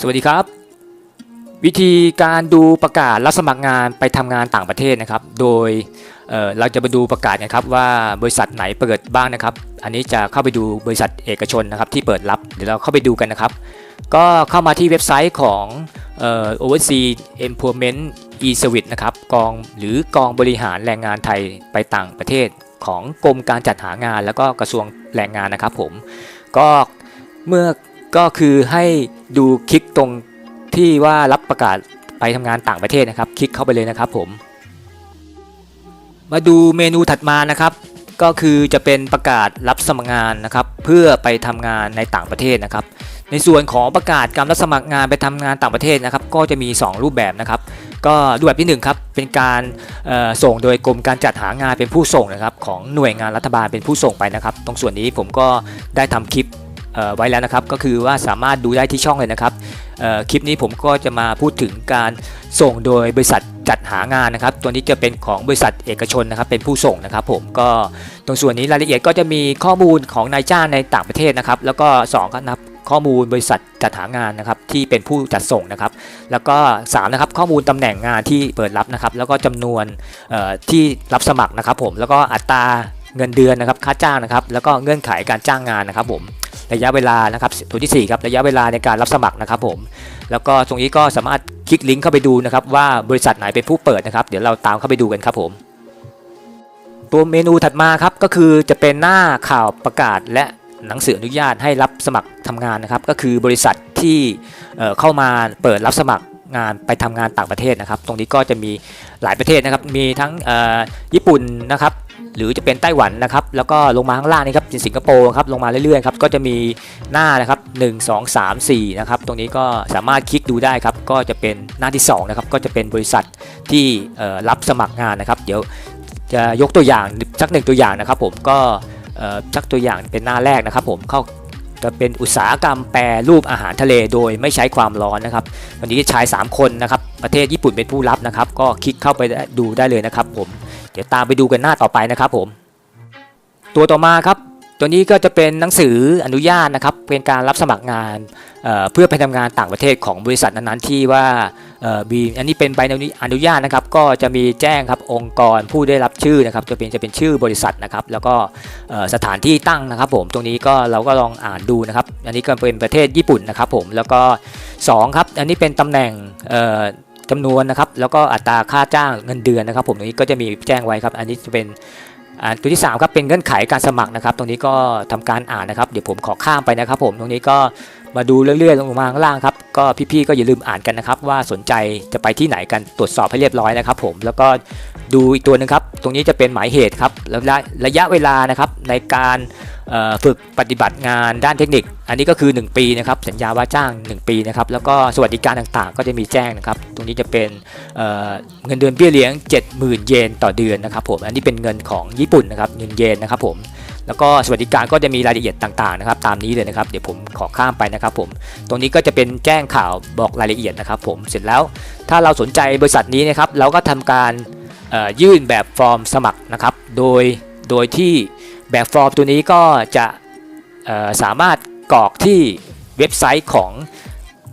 สวัสดีครับ วิธีการดูประกาศรับสมัครงานไปทำงานต่างประเทศนะครับ โดยเเราจะมาดูประกาศนะครับว่าบริษัทไหนเปิดบ้างนะครับ อันนี้จะเข้าไปดูบริษัทเอกชนนะครับที่เปิดรับเดี๋ยวเราเข้าไปดูกันนะครับ ก็เข้ามาที่เว็บไซต์ของ Overseas Employment e-Service นะครับกองหรือกองบริหารแรงงานไทยไปต่างประเทศของกรมการจัดหางาน แล้วก็กระทรวงแรงงานนะครับผมก็เมื่อก็คือให้ดูคลิก ตรงที่ว่ารับประกาศไปทำงานต่างประเทศนะครับ คลิกเข้าไปเลยนะครับผม มาดูเมนูถัดมานะครับ ก็คือจะเป็นประกาศรับสมัครงานนะครับ เพื่อไปทำงานในต่างประเทศนะครับ ในส่วนของประกาศการรับสมัครงานไปทำงานต่างประเทศนะครับ ก็จะมี 2 รูปแบบนะครับ ก็รูปแบบที่1ครับเป็นการส่งโดยกรมการจัดหางานเป็นผู้ส่งนะครับ ของหน่วยงานรัฐบาลเป็นผู้ส่งไปนะครับ ตรงส่วนนี้ผมก็ได้ทำคลิป ไว้แล้วนะครับ ก็คือว่าสามารถดูได้ที่ช่องเลยนะครับคลิปนี้ผมก็จะมาพูดถึงการส่งโดยบริษัทจัดหางานนะครับ ตัวนี้จะเป็นของบริษัทเอกชนนะครับเป็นผู้ส่งนะครับ ผมก็ตรงส่วนนี้รายละเอียดก็จะมีข้อมูลของนายจ้างในต่างประเทศนะครับ แล้วก็2ก็นับข้อมูลบริษัทจัดหางานนะครับที่เป็นผู้จัดส่งนะครับ แล้วก็3นะครับข้อมูลตำแหน่งงานที่เปิดรับนะครับ แล้วก็จำนวนที่รับสมัครนะครับ ผมแล้วก็อัตราเงินเดือนนะครับค่าจ้างนะครับ แล้วก็เงื่อนไขการจ้างงานนะครับผม ระยะเวลานะครับตัวที่4ครับระยะเวลาในการรับสมัครนะครับผมแล้วก็ตรงนี้ก็สามารถคลิกลิงก์เข้าไปดูนะครับว่าบริษัทไหนเป็นผู้เปิดนะครับ เดี๋ยวเราตามเข้าไปดูกันครับผม ตัวเมนูถัดมาครับก็คือจะเป็นหน้าข่าวประกาศและหนังสืออนุญาตให้รับสมัครทำงานนะครับ ก็คือบริษัทที่เเข้ามาเปิดรับสมัครงานไปทำงานต่างประเทศนะครับ ตรงนี้ก็จะมีหลายประเทศนะครับ มีทั้งญี่ปุ่นนะครับ หรือจะเป็นไต้หวันนะครับ แล้วก็ลงมาข้างล่างนี่ครับเป็นสิงคโปร์ครับลงมาเรื่อยๆครับก็จะมีหน้านะครับ1 2 3 4นะครับตรงนี้ก็สามารถคลิกดูได้ครับก็จะเป็นหน้าที่สองนะครับก็จะเป็นบริษัทที่รับสมัครงานนะครับ เดี๋ยวจะยกตัวอย่างสักหนึ่งตัวอย่างนะครับ ผมก็สักตัวอย่างเป็นหน้าแรกนะครับ ผมเข้าจะเป็นอุตสาหกรรมแปรรูปอาหารทะเลโดยไม่ใช้ความร้อนนะครับวันนี้ชาย 3 คนนะครับประเทศญี่ปุ่นเป็นผู้รับนะครับ ก็คลิกเข้าไปดูได้เลยนะครับผม เดี๋ยวตามไปดูกันหน้าต่อไปนะครับผม ตัวต่อมาครับ ตัวนี้ก็จะเป็นหนังสืออนุญาตนะครับ เป็นการรับสมัครงานเเพื่อไปทำงานต่างประเทศของบริษัทนั้นๆที่ว่าเอ่อมีอันนี้เป็นใบอนุญาตนะครับ ก็จะมีแจ้งครับองค์กรผู้ได้รับชื่อนะครับ จะเป็นจะเป็นชื่อบริษัทนะครับ แล้วก็สถานที่ตั้งนะครับ ผมตรงนี้ก็เราก็ลองอ่านดูนะครับ อันนี้ก็เป็นประเทศญี่ปุ่นนะครับ ผมแล้วก็สองครับอันนี้เป็นตำแหน่ง จำนวนนะครับ แล้วก็อัตราค่าจ้างเงินเดือนนะครับ ผมตรงนี้ก็จะมีแจ้งไว้ครับ อันนี้จะเป็นอ่าตัวที่3ครับเป็นเงื่อนไขการสมัครนะครับ ตรงนี้ก็ทำการอ่านนะครับ เดี๋ยวผมขอข้ามไปนะครับ ผมตรงนี้ก็มาดูเรื่อยๆลงมาข้างล่างครับ ก็พี่ๆก็อย่าลืมอ่านกันนะครับ ว่าสนใจจะไปที่ไหนกันตรวจสอบให้เรียบร้อยนะครับ ผมแล้วก็ดูอีกตัวหนึงครับ ตรงนี้จะเป็นหมายเหตุครับแล้วระระยะเวลานะครับในการฝึกปฏิบัติงานด้านเทคนิค อันนี้ก็คือ 1 ปีนะครับสัญญาว่าจ้าง 1 ปีนะครับแล้วก็สวัสดิการต่างๆ ก็จะมีแจ้งนะครับ ตรงนี้จะเป็นเเงินเดือนเบี้ยเลี้ยง 70,000 เยนต่อเดือนนะครับผมอันนี้เป็นเงินของญี่ปุ่นนะครับเงินเยนนะครับผม แล้วก็สวัสดิการก็จะมีรายละเอียดต่างๆนะครับตามนี้เลยนะครับเดี๋ยวผมขอข้ามไปนะครับผมตรงนี้ก็จะเป็นแจ้งข่าวบอกรายละเอียดนะครับผมเสร็จแล้วถ้าเราสนใจบริษัทนี้นะครับเราก็ทำการยื่นแบบฟอร์มสมัครนะครับโดยโดยที่แบบฟอร์มตัวนี้ก็จะสามารถกรอกที่เว็บไซต์ของ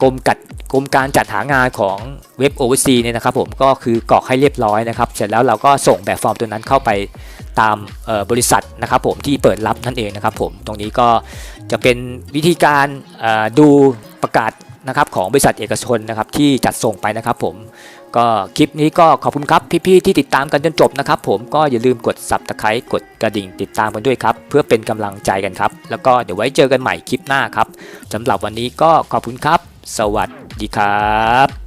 กรมกัด กรมการจัดหางานของเว็บโอเวอร์ซีเนี่ยนะครับผมก็คือกรอกให้เรียบร้อยนะครับ เสร็จแล้วเราก็ส่งแบบฟอร์มตัวนั้นเข้าไปตามบริษัทนะครับผมที่เปิดรับนั่นเองนะครับผมตรงนี้ก็จะเป็นวิธีการดูประกาศนะครับของบริษัทเอกชนนะครับที่จัดส่งไปนะครับผมก็คลิปนี้ก็ขอบคุณครับพี่ๆที่ติดตามกันจนจบนะครับผมก็อย่าลืมกด subscribe กดกระดิ่งติดตามกันด้วยครับเพื่อเป็นกำลังใจกันครับ แล้วก็เดี๋ยวไว้เจอกันใหม่คลิปหน้าครับสำหรับวันนี้ก็ขอบคุณครับ สวัสดีครับ